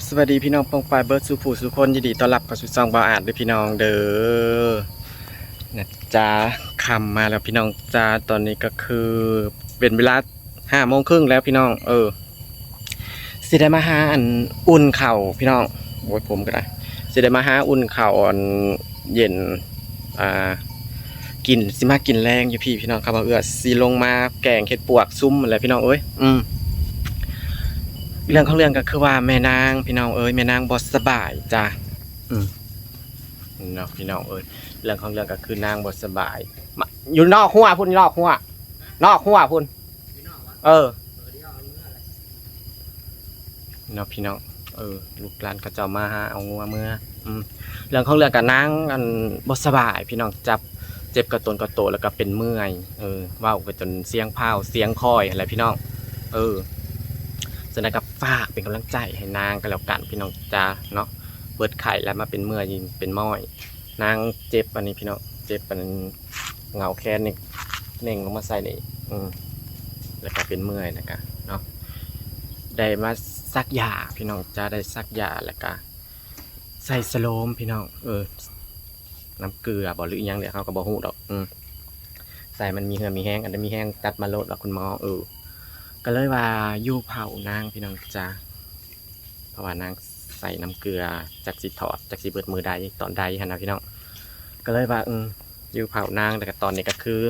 บสวัสดีพี่น้องปองปายเบิร์ดสุผู้สุคนยินดีต้อนรับเข้าสู่ซองบาอาดด้วยพี่น้องเด้อนะจ้าคำมาแล้วพี่น้องจ้าตอนนี้ก็คือเป็นเวลาห้าโมงครึ่งแล้วพี่น้อง เออสิได้มาหาอันอุ่นเข่าพี่น้องโอ้ยผมก็ได้สิได้มาหาอุ่นเข่าวอันเย็นอ่ากินสิมากินแรงอยู่พี่พี่น้องครับว่าเอื้อสิลงมาแกงเห็ดปวกซุ้มอะไรพี่น้องเอ้ยอืม เรื่องของเรื่องก็คือว่าแม่นางพี่น้องเอ้ยแม่นางบอสบายจ้ะอืมเนาะพี่น้องเอ้ยเรื่องของเรื่องก็คือนางบอสบายมาอยู่นอกหัวพุ่นอยู่นอกหัวนอกหัวพุ่นเออเนาะพี่น้องเออ ลูกหลานก็จะมาหาเอางัวเมื่ออืมเรื่องของเรื่องกับนางอันบอสบาย พี่น้องจับเจ็บกระตนกระโตแล้วก็เป็นเมื่อยเออเว่าวไปจนเสียงพาวเสียงคอยอะไรพี่น้องเออ สนกับฝากเป็นกำลังใจให้นางกันแล้วกันพี่น้องจ้าเนาะเบิดไข่แล้วมาเป็นเมื่อยินเป็นม้อย นางเจ็บอันนี้พี่น้องเจ็บอันนั้นเหงาแค้นนี่เน่งลงมาใส่นี่อืมแล้วก็เป็นเมื่อยนะครับเนาะได้มาซักยาพี่น้องจ้าได้ซักยาแล้วก็ใส่สโลมพี่น้องเออน้ำเกลือบอหรือยังเดี๋ยวเขาก็บอกหูดอกอืมใส่มันมีเหือมีแห้งอันนี้มีแห้งจัดมาโลดแล้วคุณหมอเออ ก็เลยว่าอยู่เผานางพี่น้องจ้าเพราะว่านางใส่น้ำเกลือจากสีถอดจากสีเบิดมือใดตอนใดฮะนะพี่น้องก็เลยว่าอืมอยู่เผานางแต่ตอนนี้ก็คือ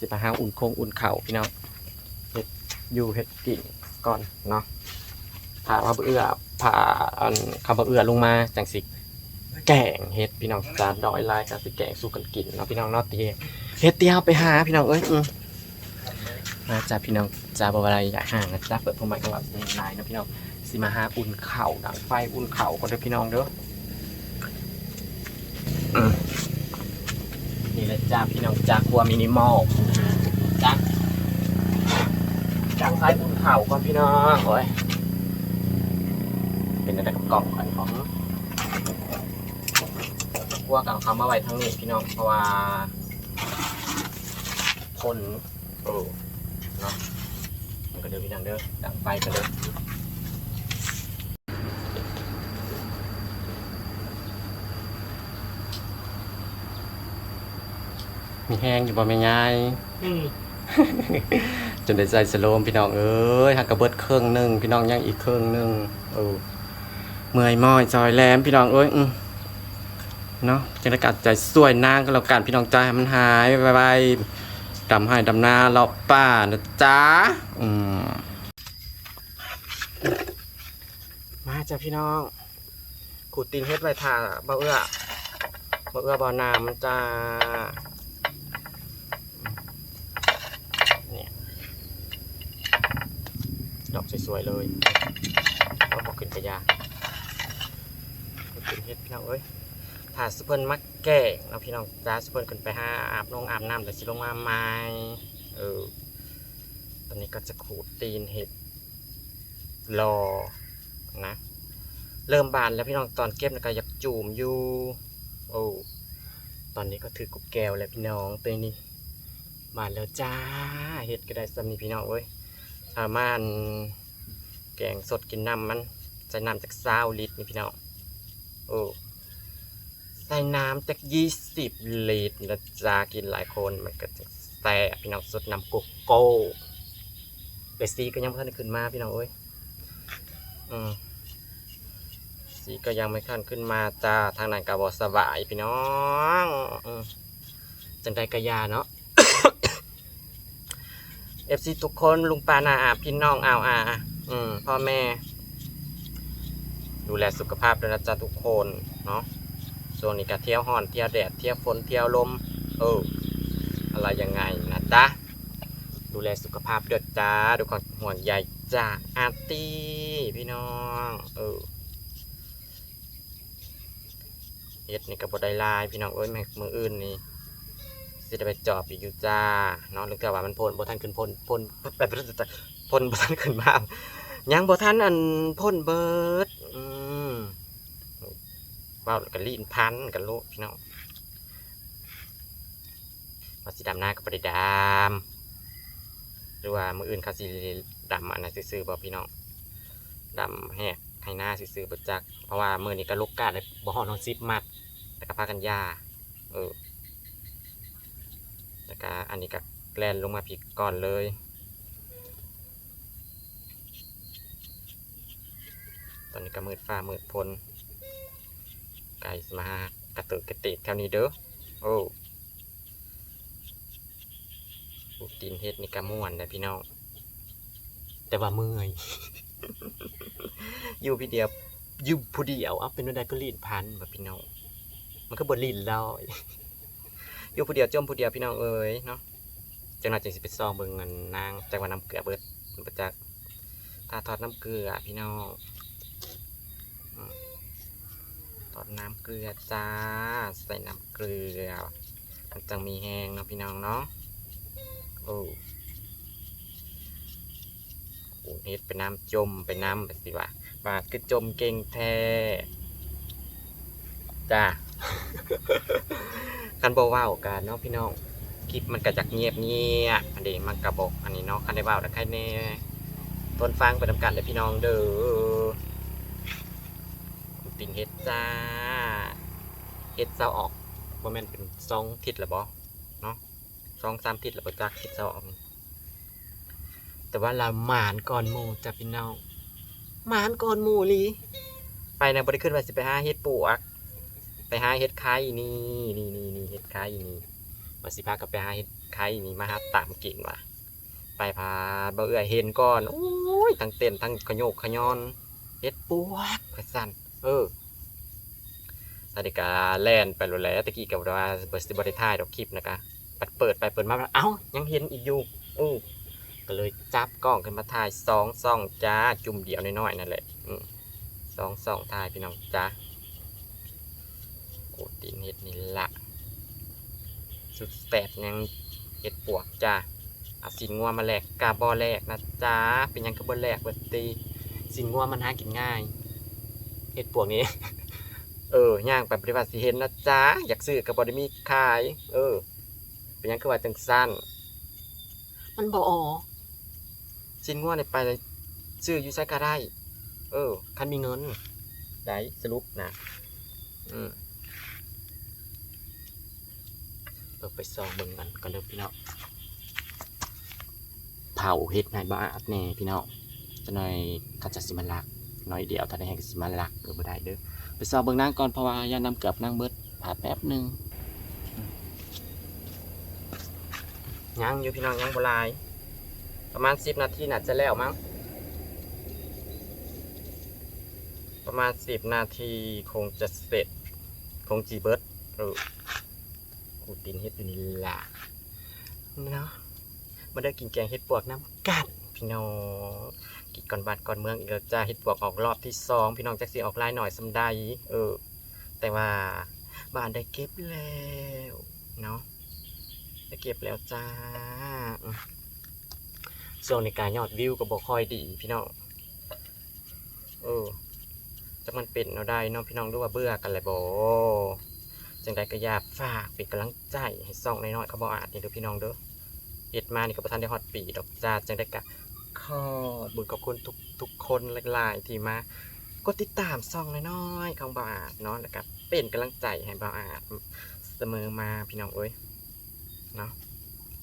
จะไปหาอุ่นโคงอุ่นเข่าพี่น้องเฮ็ดอยู่เฮ็ดกินก่อนเนาะผ่ามาเอื้อผ่าอันคำว่าเอื้อลงมาจังสิแกงเฮ็ดพี่น้องจ้าดอยลายกับสิแกงสู้กันกินเนาะพี่น้องเนาะเตียเฮ็ดเตี้ยวไปหาพี่น้องเอ้ย มาจ้าพี่น้องจ้าบวอะไรอยากห่างนะจ้าเปิดพมไมกับแบบนไลน์นะพี่น้องสิมาหาอุ่นเข่าดังไฟอุ่นเข่าก็เด้อพี่น้องเด้ออืมนี่แหละจ้าพี่น้องจ้าครัวมินิมอลจ้าดังไฟอุ่นเข่าก่อนพี่น้องโอ้ยเป็นอะไรกับกล่องอันของครัวกับเขามาไว้ทั้งนี้พี่น้องเพราะว่าคนเออ มันก็เดินพี่นางเด้อดังไฟกันเด้อมีแห้งอยู่บ่แม่ยายจนได้ใจสโลมพี่น้องเอ้ยหักกระเบิดเครื่องหนึ่งพี่น้องยังอีกเครื่องหนึ่งเออเมื่อยม้อยจอยแหลมพี่น้องเอ้ยอืมเนาะจังได้กัดใจสวยนางก็แล้วกันพี่น้องใจให้มันหายไปๆ ดำให้ดำนาเลาป่านะจ๊ะอืมมาจ้ะพี่น้องขูดตีนเฮ็ดไว้ถ่าบ่เอื้อบ่เอื้อบ่อน้ำมันจ้าเนี่ยดอกสวยๆเลยเอาบอกขึ้นกระยาขูดตีนเฮ็ดพี่น้องเอ้ย ถ้าสุเพิ่นมักแก่งเนาะพี่น้องจ้าสุเพิ่นขึ้นไปหาอาบนองอาบน้ำแต่สิลงมาใหม่เออตอนนี้ก็จะขูดตีนเห็ดรอนะ เริ่มบานแล้วพี่น้องตอนเก็บนะก็อยากจูมอยู่โอ้ตอนนี้ก็ถือกุบแก้วแล้วพี่น้องตัวนี้บานแล้วจ้าเห็ดก็ได้สำนีพี่น้องเว้ยสามารถแกงสดกินน้ำมันใส่น้ำจากซาวลิตรนี่พี่น้องโอ้ ใส่น้ำจากยี่สิบลิตรนะจ๊ะกินหลายคนมันก็จะแซ่บพี่น้องสดน้ำโกโก้เบสซีก็ยังไม่ทันขึ้นมาพี่น้องเอ้ยอืมสีก็ยังไม่ขั้นขึ้นมาจ้าทางนั้นกับบอสบายพี่น้องอจังไดกระยาเนาะเอฟซีทุกคนลุงปานาอาพี่น้องอาวอาอืมพ่อแม่ ดูแลสุขภาพด้วยนะจ๊ะทุกคนเนาะ ช่วงนี้ก็เที่ยวห่อนเที่ยวแดดเที่ยวฝนเที่ยวลม เออ อะไรยังไงนะจ๊ะดูแลสุขภาพเดือดจ้าดูความห่วงใยจากอาร์ตี้พี่น้องเออเฮ็ดนี่กับบไดลายพี่น้องเอ้ยแม่งมืออื่นนี่สิได้ไปจอบอีกอยู่จ้าเนาะหรือแต่ว่ามันพ่นบ่ทันขึ้นพ่นพ่นแบบพ่นบ่ทันขึ้นมายังบ่ทันอันพ่นเบิดอืม ว้าวแล้วก็ลีนพันกันโลพี่น้องว่าสีดำหน้าก็บริดำหรือว่ามืออื่นเขาสีดำอันนั้นซื่อๆบ่พี่น้องดำแหกแหให้หน้าซื่อๆบ่จัก เพราะว่ามือนี้ก็ลกกาดเลยบ่ฮอดฮอด10มัดแล้วก็พากันยาเออแล้วก็อันนี้ก็แลนลงมาผิดก่อนเลยตอนนี้ก็มืดฟ้ามืดพล ไก่มากระตุกกระติกแถวนี้เด้อโอ้ลูกตีนเฮ็ดนี่ก็ม่วนนะพี่น้องแต่ว่าเมื่อยอยู่พี่เดียวอยู่ผู้เดียวเอาเป็นวันใดก็ลีนพันแบบพี่น้องมันก็บนลีนลอยอยู่ผู้เดียวจมผู้เดียวพี่น้องเอ้ยเนาะจังหวะจังสิไปซองเบิ่งเงินนางจังหวะน้ำเกลือเบิดมันประจักถ้าทอดน้ำเกลือพี่น้อง ทอดน้ำเกลือจ้า ใส่น้ำเกลือ มันจังมีแห้งเนาะพี่น้องเนาะโอ้โอ้เฮ็ดไปน้ำจมไปน้ำไปสิวะว่าคือจมเก่งแท้จ้าคันบ่เว้ากันเนาะพี่น้องคลิปมันก็จักเงียบเงียบอันนี้มันกระบอกอันนี้เนาะคันได้เว้าแล้วใครแน่ต้นฟังไปนำกันเลยพี่น้องเด้อคุณ ติงเฮ็ดจ้าเฮ็ดเซาออกบ่แม่นเป็นซองทิศละบ่เนาะซองสามทิศละบ่จักเฮ็ดเซาออก แต่ว่าเราหมานก่อนหมูจ้ะพี่น้องหมานก่อนหมูลีไปนะบริขึ้นว่าสิไปหาเฮ็ดปวก ไปหาเฮ็ดไข่นี่นี่นี่นี่เฮ็ดไข่นี่ว่าสิพากับไปหาเฮ็ดไข่นี่มาหาตามกิ่งว่ะไปพาบ่เอื้อยเห็นก่อนโอ้ยทั้งเต้นทั้งขโยกขยอนเฮ็ดปวกกระสั่น เออสวัสดีกาแล่นไปโลดแล้วตะกี้กับว่าเปิดสติบ่ได้ถ่ายดอกคลิปนะคะปัดเปิดไปเปิดมาเอ้ายังเห็นอีกอยู่อู้ก็เลยจับกล้องขึ้นมาถ่ายสองซองจ้าจุ่มเดียวน้อยๆนั่นแหละสองซองถ่ายพี่น้องจ้าโกดตีนเห็ดนี่ละสุดแสบยังเห็ดปวกจ้าเอาสินงัวมาแลกกาบอแลกนะจ้าเป็นยังกระบอแลกเบัดตีสินงัวมันหากินง่าย เห็ดปวกนี้ เออย่างไปปฏิบัติสิเห็นนะจ้าอยากซื้อกับบอดมีขาย เออ เป็นหยังคือว่าจังสั้นมันบออกชิ้นงัวในไปเลยซื้ออยู่ใช้ก็ได้ เออ คันมีเงิน ได้สรุปนะอืมเปิดไปซองเบิ่งกันกันเด้อพี่น้องเผาเฮ็ดในบ้านแน่พี่น้องจะหน่อยก็จะสิมาลัก น้อยเดียวถ้าได้ให้ก็สิมาลักเออบ่ได้เด้อไปซองเบิ่งนางก่อนเพราะว่าย่านำเกือบนางเบิดผ่าแป๊บหนึงยังอยู่พี่น้องยังบลาย ประมาณสิบนาทีน่าจะแล้วมั้งประมาณสิบนาทีคงจะเสร็จ คงจีเบิร์ดเออกูตินเฮ็ดอยู่นี่ล่ะเนาะมาได้กินแกงเฮ็ดปวกน้ำกัดพี่น้อง กินก่อนบาดก่อนเมืองอีกแล้วจ้าเฮ็ดปวกออกรอบที่สองพี่น้องจักสีออกลายหน่อยสำใดเออ แต่ว่าบ้านได้เก็บแล้วเนาะได้เก็บแล้วจ้าส่วนในการยอดวิวก็บอกค่อยดีพี่น้องเออจะมันเป็นเอาได้น้องพี่น้องด้ว่าเบื่อกันเลยบอจังใดก็อยากฝากเป็นกำลังใจให้ซ่องน้อยๆเขาบอกอาจนี่ด้อพี่น้องเด้อเฮ็ดมานี่ก็ประทานได้ฮอตปีดอกจ้าจังได้กะ อบบุญขอบคุณทุกทุกคนหลาย ๆ ที่มากดติดตามซ่องน้อยๆของบ่าวอาจเนาะแล้วก็เป็นกำลังใจให้บ่าวอาจเสมอมาพี่น้องเอ้ยเนาะ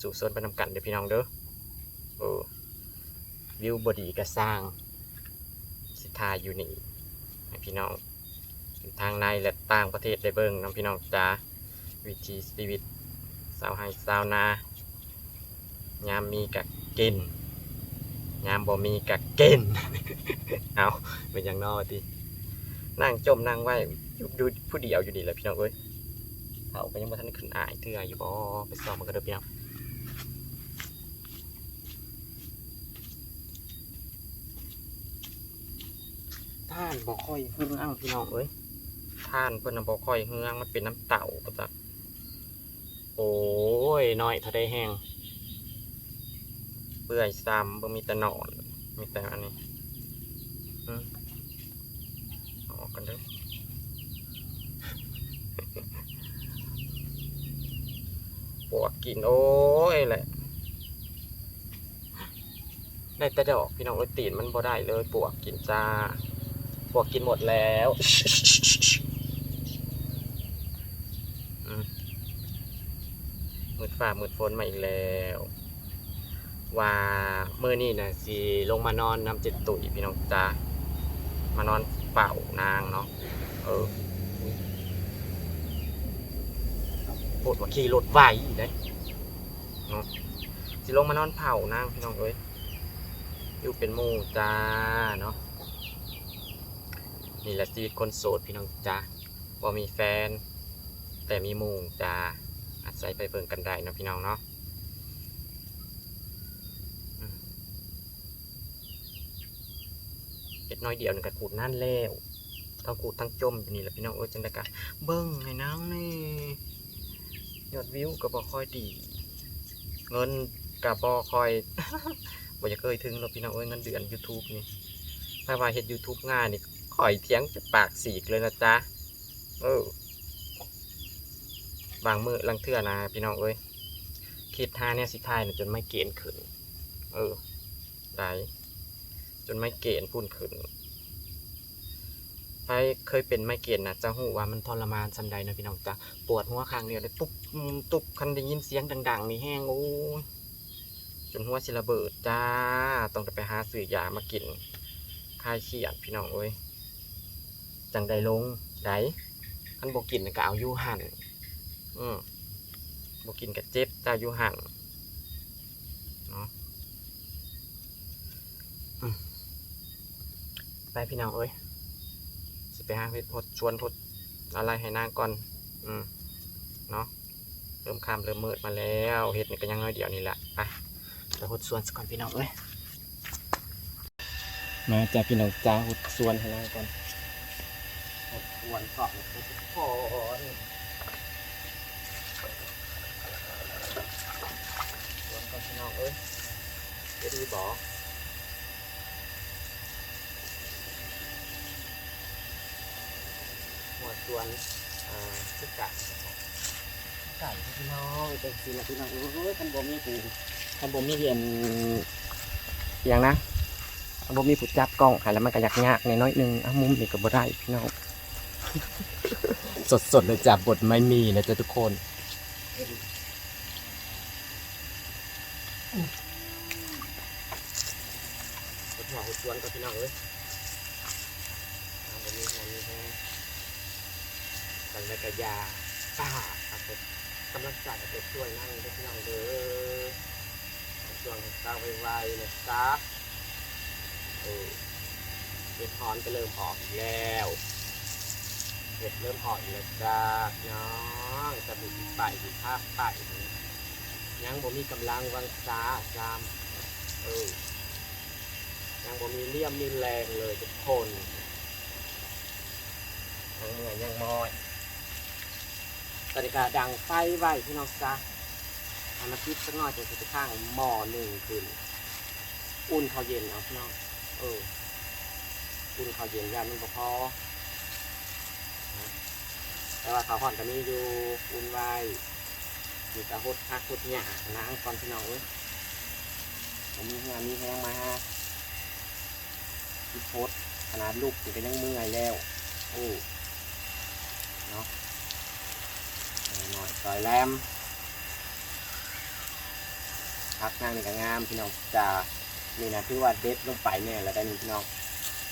สู่โซนไปนำกันเด้อพี่น้องเด้อเออวิวบดีก็สร้าง สิทาอยู่นี่ให้พี่น้องทางในและต่างประเทศได้เบิ่งน้องพี่น้องจ้าวิถีชีวิตสาวไฮสาวนา ยามมีกะกิน ยามบ่มีกะเกินเอาเป็นอย่างนอทีนั่งจมนั่งไว้อยู่ดูผู้เดียวอยู่ดีแหละพี่น้องเอ้ยเขาก็ยังบ่ทันได้ขึ้นอายเถื่ออยู่บ่ไปสอบมันก็เด้อพี่น้องท่านบ่ค่อยเฮืองพี่น้องเอ้ยท่านเพิ่นน่ะบ่ค่อยเฮืองมันเป็นน้ำเต่าก็จักโอ้ยน้อยถ้าได้แห้งเปื่อยซ้ำบ่มีแต่หนอน มีแต่อันนี้ออกกันด้อปวดกินโอ้ยแหละ ได้แต่ดอกพี่น้องเอ้ยตีนมันบ่ได้เลยปวกกินจ้าพวกกินหมดแล้วมืดฟ้ามืดฝนมาอีกแล้ว ว่าเมื่อนี่นะสิลงมานอนน้ำเจ็ดตุยพี่น้องจ้ามานอนเป่านางเนาะเออปวดว่าขี่รถไหวเลยเนาะสิลงมานอนเผานางพี่น้องเอ้ยอยู่เป็นหมู่จ้าเนาะนี่แหละชีวิตคนโสดพี่น้องจ้าว่ามีแฟน แต่มีหมู่จ้าอาศัยไปเบิ่งกันได้นะพี่น้องเนาะ เห็ด น้อยเดียวหนึ่งกับขูดนั่นแล้วทั้งขูดทั้งจมอยู่นี่แหละพี่น้องเอ้ยจังไดกะเบิ้งให้นางนี่ยอดวิวก็บ่ค่อยดี เงินก็บ่ค่อยบ่จะเคยถึงเนาพี่น้องเอ้ยเงินเดือน YouTube นี่ถ้าว่าเฮ็ด YouTube ง่ายนี่ข่อยเถียงจะปากสีกเลยนะจ๊ะเออบางมือลังเทื่อนะพี่น้องเอ้ยคิดท่าเนี่ยสิทายนะจนไม่เกณฑ์ขึ้นเออได้ จนไม่เกณฑ์พุ่นขึ้นไปเคยเป็นไม่เกณฑ์นะจะหูว่ามันทรมานสันใดนะพี่น้องจ้ะปวดหัวข้างเดียวเลยตุ๊บตุ๊บคันได้ยินเสียงดัง ๆ นี่แห้งโอ้ยจนหัวสิระเบิดจ้าต้องไปหาซื้อยามากินคลายเครียดพี่น้องเอ้ยจังใดลงไดคันบกินก็เอาอยู่หันอืมบกินกับเจ็บจ้าอยู่หันเนาะ ไปพี่น้องเอ้ยสิไปหาเพชรพดชวนพดอะไรให้นางก่อน อืมเนาะเริ่มคามเริ่มมืดมาแล้วเห็ดนี่ก็ยังน้อยเดียวนี่แหละไปไปพดชวนสก่อนพี่น้องเอ้ยมาจ้าพี่น้องจ้าพดชวนให้นางก่อนพดชวนก่อนทุกคนชวนก่อนพี่น้องเอ้ยเดี๋ยวดีบอก หั วชวนเอ่อชุดไก่ไก่พี่น้องเป็นสีละพี่น้องเอ้ยคันบ่มีปูคันบ่มีเรียนอหย่างนะคันบ่มีผู้จับกล้องหายแล้วมันก็ยากยากๆน้อยนึงอะมุมนี่ก็บ่ได้พี่น้องสดๆเลยจ้ะบทไม่มีนะจ๊ะทุกคนหัวหัวชวนก็พี่น้องเอ้ยเอาบ่มีหัวมีแฮ งสังกยาป้าครับผมกำลังใจไปช่วยนั่งด้วยพี่น้องเด้อช่วงตาไวๆนะจ๊ะเออเห็ดฮอนก็เริ่มออกอีกแล้วเห็ดเริ่มออกอีกแล้วจ้าน้องจะบุกไปดูภาพไปยังบ่มีกำลังวังซาจามเออยังบ่มีเลี่ยมมีแรงเลยทุกคนยังเหนื่อยยังมอย ตอนนี้ก็ดังไฟไว้พี่น้องจ้าเอามาคิดสักหน่อยจะไปข้างหม้อหนึ่งขึ้น อุ่นข้าวเย็นเอาพี่น้อง เออ อุ่นข้าวเย็นยานมันพอ แต่ว่าข้าวห่อนก็มีอยู่ อุ่นไว้มีกระหดพักหดหยาล้างก่อนพี่น้องเอ้ยผมมีเหือมีแห้งมาฮะที่โพดขนาดลูกถึงก็ยังเมื่อยแล้ว โอ้ เนาะ หน่อยซอยแรมพักนั่งนี่ก็งามพี่น้องจะนี่นะที่ว่าเด็ดลงไปเนี่ยแล้วได้นี่พี่น้อง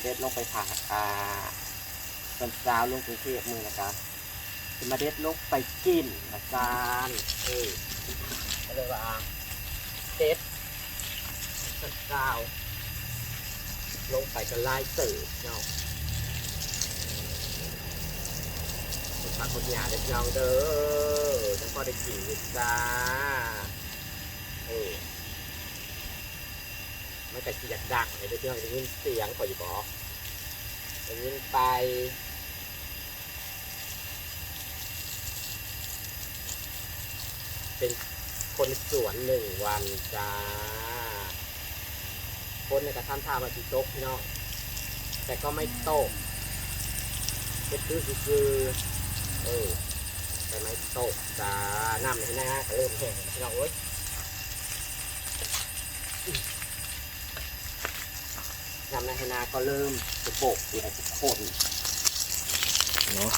เด็ดลงไปผ่าอ่าตอนเช้าลงกรุงเทพมือนะครับจะมาเด็ดลงไปกินนะจานเออเลยว่าเด็ดตอนเช้าลงไปก็ไล่ตื่นเนาะ ฝากคนหยาเด็กน้องเด้อทั้งพ่อได้กินอยู่จ้าเออไม่แต่ขี้อยากดังเลยเด้อพี่น้องได้ยินเสียงขออยู่บอกได้ยินไปเป็นคนสวนหนึ่งวันจ้า คนในกระทำท่ามาติโต๊ะพี่น้องแต่ก็ไม่โตกเป็นคือคือ เออแต่ไม่ตกจ้าน้ำในหน้าก็เริ่มแห้งแล้วพี่น้องเอ้ยทำในให้นาก็เริ่มจะโปกเดี๋ยวจะคนเนาะ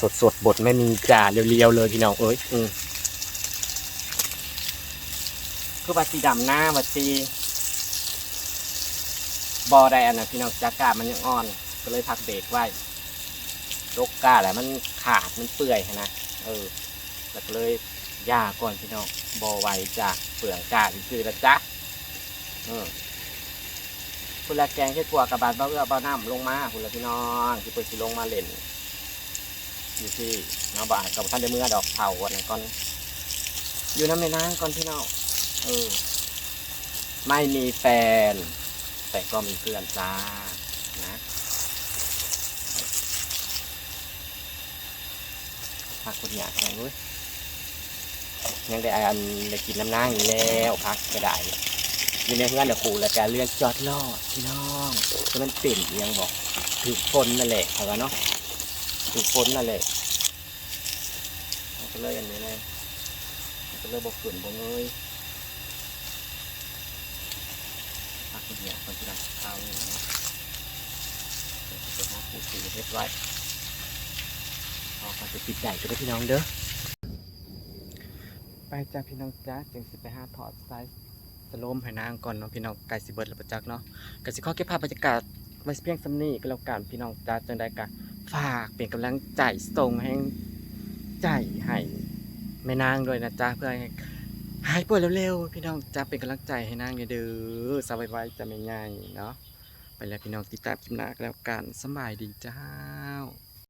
สดสดๆบดไม่มีจ่าเรียวๆเลยพี่น้องเอ้ยอืมคือว่าสีดำหน้าว่าสีบอได้อันนะพี่น้องจากกามันยังอ่อน ก็เลยพักเบรกไว้ ลกกาแหละมันขาดมันเปื่อยนะเออแล้วก็เลยยาก่อนพี่น้องบอไว้จ้ะเปลืองกาดคือละจ๊ะเออคุณละแกงเฮ็ดปัวกับบาดเบ้าเอื้อเบ้าน้ำลงมาคุณละพี่น้องที่เปิดสิลงมาเล่นอยู่ที่เนาะบาดกับท่านได้เมื่อดอกเผาวันนั้นก่อน อยู่น้ำในน้ำก่อนพี่น้องเออ ไม่มีแฟน แต่ก็มีเพื่อนจ้านะ พักคนอยากแข่งเว้ยยังได้อันได้กินน้ำนางอยู่แล้วพักก็ได้ยู่ในเงื่อนเดี๋ยวขู่แล้วการเรื่องจอดล่อพี่น้องคือมันเปลี่ยนเอียงบอกถือฝนนั่นแหละเอาวะเนาะถือฝนนั่นแหละก็เลยอันนี้เลยก็เลยบกขืนบกเงยพักคนเดียวคนที่รักข้าวนี่เนาะเดี๋ยวจะหาผู้สีเรียบร้อย อกันจะปิดได้ก็ได้พี่น้องเด้อ ไปจ้าพี่น้องจ้าจึงสิไปหาถอดไซส์สโลมให้นางก่อนเนาะพี่น้องไก่สิเบิดแล้วประจักษ์เนาะก็สิข้อเก็บภาพบรรยากาศไว้เพียงสำนีก็แล้วกันพี่น้องจ้าจังได้กะฝากเป็นกำลังใจส่งให้ใจให้แม่นางด้วยนะจ้าเพื่อให้หายป่วยเร็วๆพี่น้องจะเป็นกำลังใจให้นางเด้อสบายไว้จะไม่ง่ายเนาะไปแล้วพี่น้องติดตามคลิปหน้าแล้วกันสบายดีเจ้า